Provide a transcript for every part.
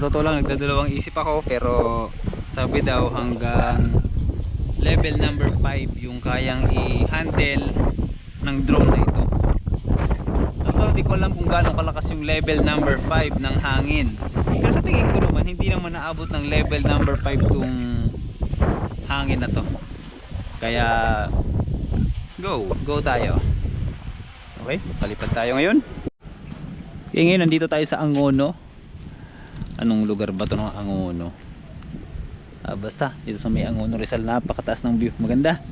Totoo lang, nagdadalawang isip ako pero sabi daw hanggang level number 5 yung kayang i-handle ng drone na ito. Totoo lang, di ko alam kung gaano kalakas yung level number 5 ng hangin. Pero sa tingin ko naman, hindi naman naabot ng level number 5 tong hangin na to. Kaya go, go tayo. Okay, palipad tayo ngayon. Okay, ngayon nandito tayo sa Angono. Anong lugar ba to ng Angono? Ah, basta, dito sa may Angono Rizal, napakataas ng view. Maganda.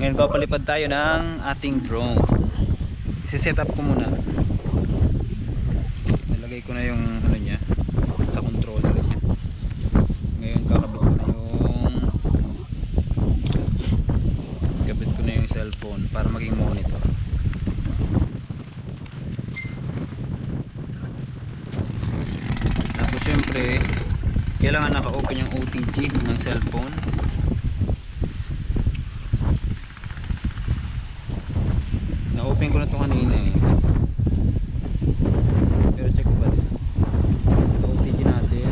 Ngayon papalipad tayo ng ating drone. Isi-set up ko muna. Nilagay ko na yung ano niya sa controller niya. Ngayon kakabit ko na yung kabit ko na yung cellphone para maging monitor. Tapos syempre, yung OTG ng cellphone. Na-open ko na to kanina eh. Pero check ko ba din. Sa OTG natin.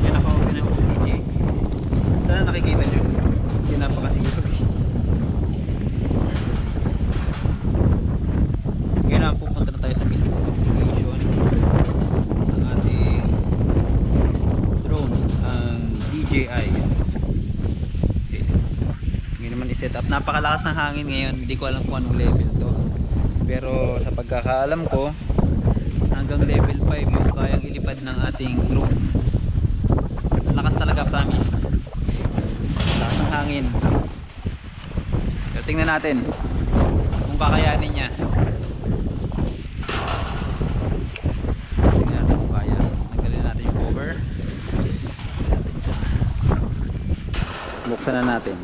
Yan naka-open yung OTG. Sana nakikita nyo. Kasi napakasiro eh. Ngayon na pupunta na tayo sa basic configuration ng ating drone ang DJI okay. ngayon naman i-set napakalakas ng hangin ngayon hindi ko alam kung anong level to. Pero sa pagkakaalam ko hanggang level 5 yung kayang ilipad ng ating drone. Lakas talaga promise. Lakas ng hangin. Pero tingnan natin kung kakayanin niya. Buksan na natin.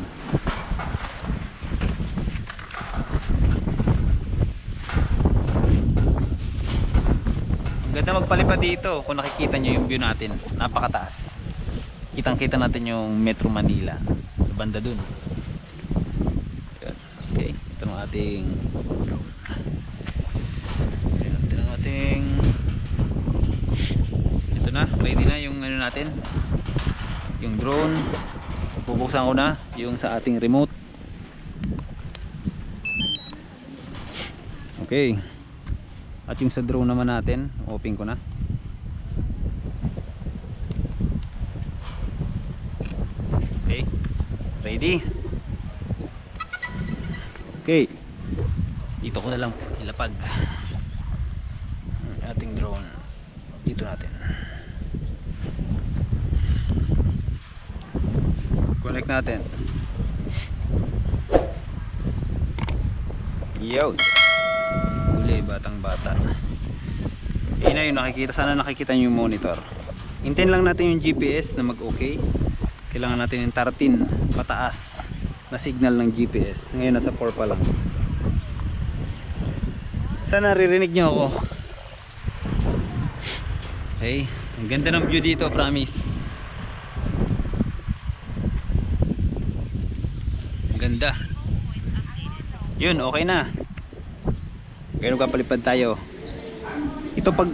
Ganda magpalipad dito kung nakikita nyo yung view natin. Napakataas. Kitang kita natin yung Metro Manila. Banda dun. Okay. Ito ang ating Ayan, ito ang ating ito na ready na yung ano natin yung drone bubuksan ko na yung sa ating remote okay at yung sa drone naman natin open ko na. Okay. Ready? Okay. Dito ko na lang ilapag ating drone. Dito natin. Connect natin. Yun huli batang bata yun na yung nakikita sana nakikita nyo yung monitor. Hintayin lang natin yung GPS na mag okay kailangan natin yung 13 pataas na signal ng GPS ngayon nasa 4 pa lang. Sana naririnig nyo ako. Okay ang ganda ng view dito promise. Ang ganda. Yun okay na ngayon kapalipad tayo ito pag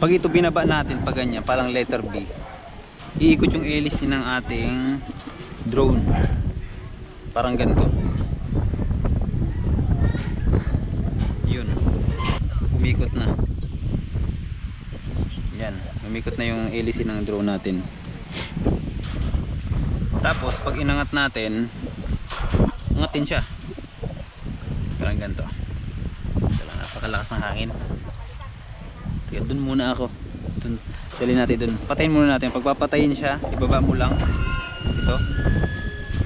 pag ito binaba natin pag ganyan parang letter B iikot yung hélice ng ating drone. Parang ganito. Yun. Umikot na. Yan. Umikot na yung hélice ng drone natin. Tapos pag inangat natin angatin siya. Parang ganito Kailangan napakalakas ng hangin. Kaya dun muna ako. Dun, dali natin dun. Patayin muna natin. Pagpapatayin siya ibaba mo lang. Ito.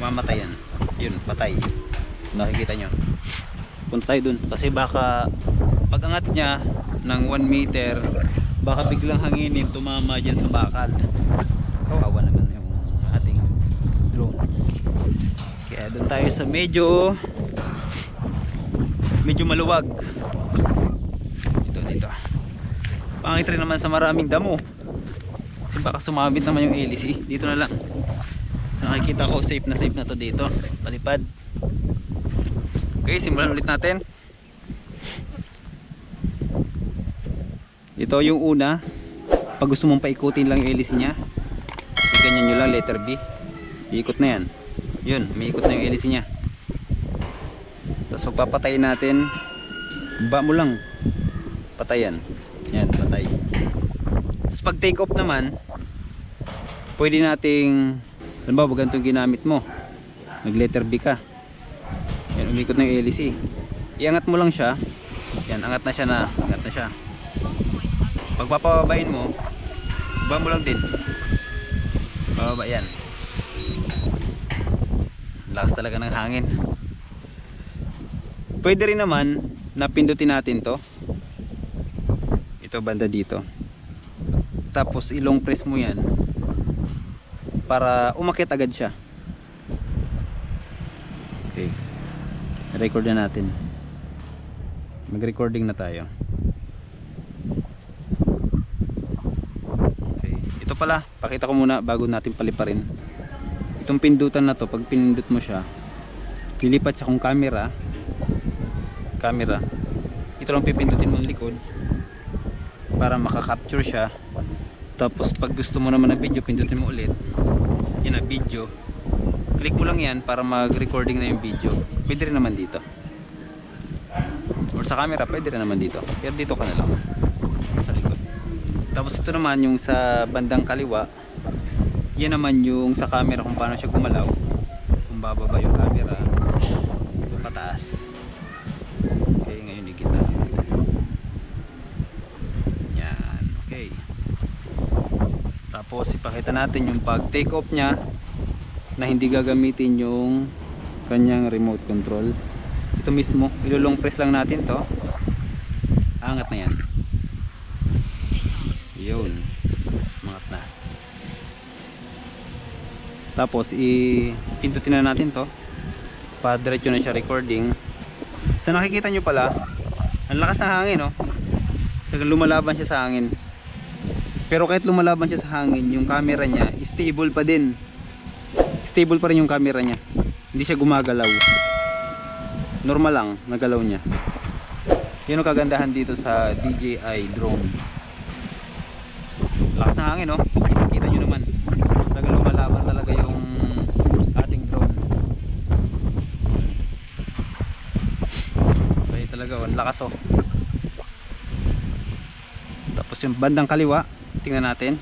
Mamatayan yun patay. Nakikita nyo. Punta tayo dun. Kasi baka pag angat niya ng 1 meter baka biglang hanginin tumama dyan sa bakal. Kawawa naman yung ating drone. Kaya dun tayo sa medyo medyo maluwag ito dito pangit rin naman sa maraming damo. Kasi baka sumabit naman yung hélice. Dito na lang. So, nakikita ko safe na safe na to dito. Palipad. Okay simulan ulit natin. Ito yung una. Pag gusto mong paikutin lang yung hélice niya ganyan nyo lang letter B. Iikot na yan. Yun umiikot na yung hélice niya. Tapos magpapatay natin. Ba mo lang. Patayan yan patay. Tapos pag take off naman pwede nating halimbawa ganito yung ginamit mo nag letter B ka. Yan umikot yung hélice iangat mo lang siya. Yan angat na siya na angat na siya. Pag papababain mo ba mo lang din. Bababa yan. Lakas talaga ng hangin. Pwede rin naman na pindutin natin to ito banda dito. Tapos ilong press mo yan para umakit agad siya. Okay. Record na natin. Mag recording na tayo. Okay. Ito pala pakita ko muna bago natin paliparin. Itong pindutan na to pag pinindot mo siya lilipat siya kung camera. Camera. Ito lang pipindutin mo ng likod para makakapture siya. Tapos pag gusto mo naman ng video pindutin mo ulit. Yun na video. Click mo lang yan para mag recording na yung video. Pwede rin naman dito. Or sa camera pwede rin naman dito. Pero dito ka na lang. Sa likod. Tapos ito naman yung sa bandang kaliwa. Yan naman yung sa camera kung paano siya gumalaw. Kung bababa yung camera ito pataas okay ngayon igita yan okay tapos ipakita natin yung pag take off nya na hindi gagamitin yung kanyang remote control. Ito mismo ilulong press lang natin to. Angat na yan. Yun. Angat na. Tapos i-pindutin na natin to. Pa diretso na siya recording. Sa nakikita nyo pala ang lakas ng hangin no talagang lumalaban siya sa hangin pero kahit lumalaban siya sa hangin yung camera niya stable pa din. Stable pa rin yung camera niya. Hindi siya gumagalaw. Normal lang nagalaw niya. Yun ang kagandahan dito sa DJI drone. Lakas ng hangin no kita nyo naman. Talaga lumalaban talaga yung ating drone. Kaya talaga oh, lakas oh. Tapos yung bandang kaliwa tingnan natin.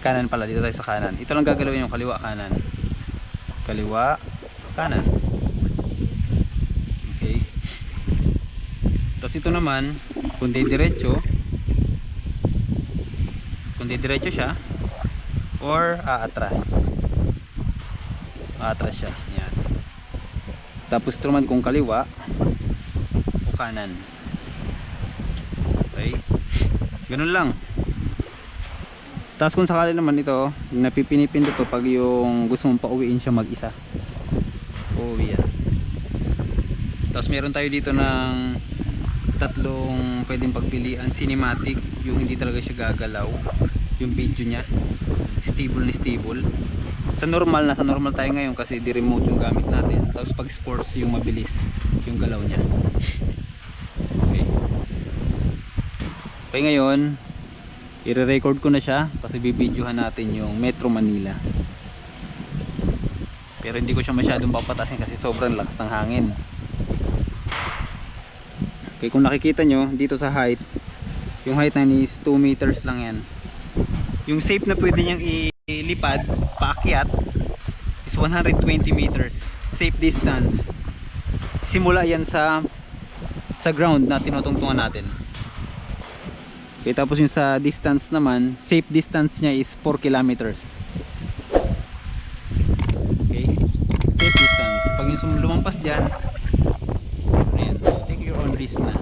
Kanan pala dito tayo sa kanan. Ito lang gagalawin yung kaliwa kanan. Kaliwa kanan. Okay. Tapos ito naman kung diretso. Kung diretso siya. Or aatras. Aatras siya. Yan. Tapos ito naman kung kaliwa o kanan. Okay. Ganun lang tapos kung sakali naman ito napipinipindot to pag yung gusto mong pauwiin siya mag isa uuwi yan. Tapos meron tayo dito ng tatlong pwedeng pagpilian. Cinematic yung hindi talaga siya gagalaw. Yung video niya. Stable na stable. Sa normal nasa normal tayo ngayon kasi di remote yung gamit natin. Tapos pag sports yung mabilis yung galaw niya. Okay. Okay ngayon i-record ko na siya kasi bibidyohan natin yung Metro Manila. Pero hindi ko siya masyadong papatasin kasi sobrang lakas ng hangin. Okay kung nakikita nyo dito sa height yung height na is 2 meters lang yan. Yung safe na pwede niyang ilipad paakyat is 120 meters safe distance. Simula yan sa sa ground na tinutungtungan natin Okay, tapos yung sa distance naman, safe distance niya is 4 kilometers. Okay? Safe distance. Pag yung lumampas dyan, ayan, take your own risk na.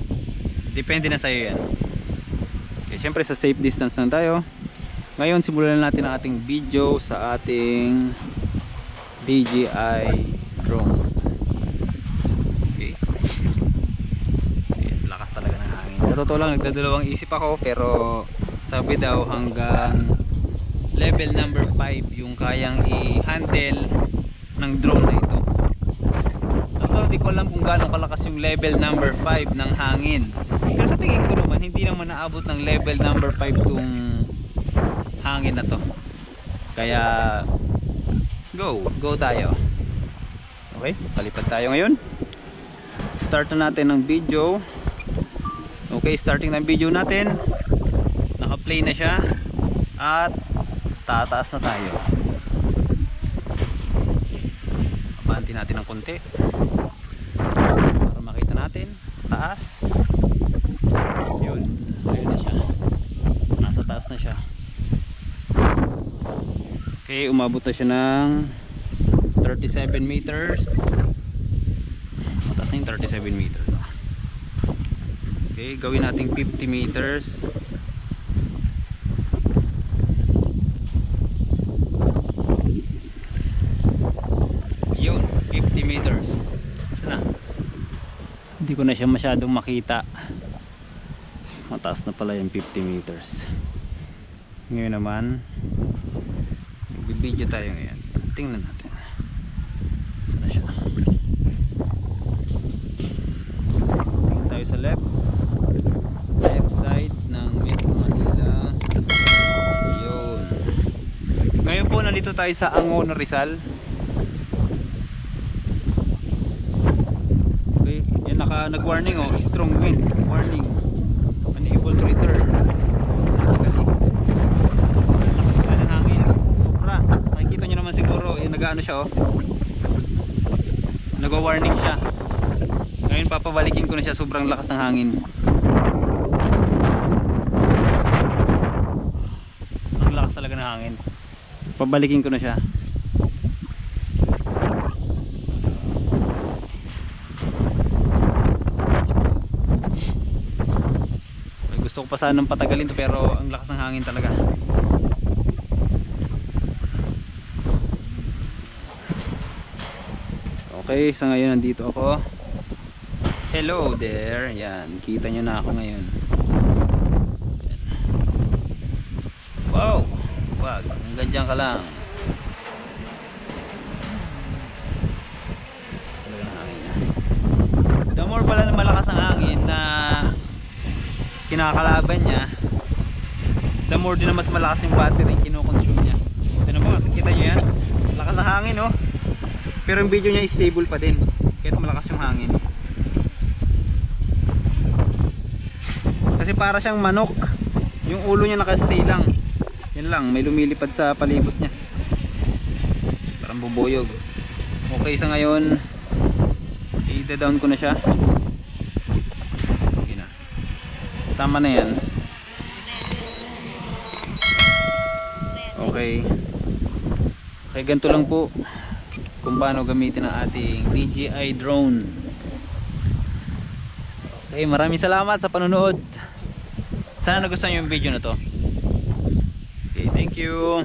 Depende na sa'yo yan. Okay, syempre sa safe distance lang tayo. Ngayon, simulan natin ang ating video sa ating DJI drone. Okay. Yes, lakas talaga ng hangin. Sa totoo lang, nagdadalawang isip ako pero sabi daw hanggang level number 5 yung kayang i-handle ng drone na ito. Totoo, di ko alam kung gaano kalakas yung level number 5 ng hangin. Pero sa tingin ko naman, hindi naman naabot ng level number 5 tong hangin na to kaya go go tayo okay palipad tayo ngayon start na natin ng video okay starting ng video natin. Naka play na siya. At tataas na tayo. Abanti natin ng konti. Para makita natin. Taas. Yun. Ayun na siya. Nasa taas na siya. Okay umabot na siya ng 37 meters. Mataas na yung 37 meters okay gawin nating 50 meters. Yun 50 meters. Saan na. Hindi ko na siya masyadong makita. Mataas na pala yung 50 meters. Ngayon naman bibidyo tayo ngayon. Tingnan natin. Saan na siya. Tingnan tayo sa left side ng Metro Manila yun nandito tayo sa Angon Rizal. Okay yan naka nag warning oh strong wind. Warning. Unable to return. Automatically. lakas na ng hangin sobra. Nakikita nyo naman siguro yung nag-ano siya oh. Nagwa-warning siya. Ngayon papabalikin ko na siya sobrang lakas ng hangin. Ang lakas talaga ng hangin pabalikin ko na siya. Gusto ko pa sanang patagalin to pero ang lakas ng hangin talaga. Okay sa ngayon nandito ako. Hello there. Yan kita nyo na ako ngayon. Wow wag hanggang dyan ka lang. The more pala na malakas ang hangin na kinakalaban niya the more din na mas malakas yung battery kinoconsume niya. Ito mo kita nyo yan? Lakas ng hangin oh. Pero yung video niya stable pa din. Kahit malakas yung hangin. Kasi para siyang manok. Yung ulo niya nakastay lang yan lang may lumilipad sa palibot niya. Parang bubuyog. Okay sa ngayon i-down ko na siya. Okay na. Tama na yan. Okay. Okay ganito lang po kung paano gamitin ang ating DJI drone. Okay maraming salamat sa panonood. Sana nagustuhan yung video na to thank you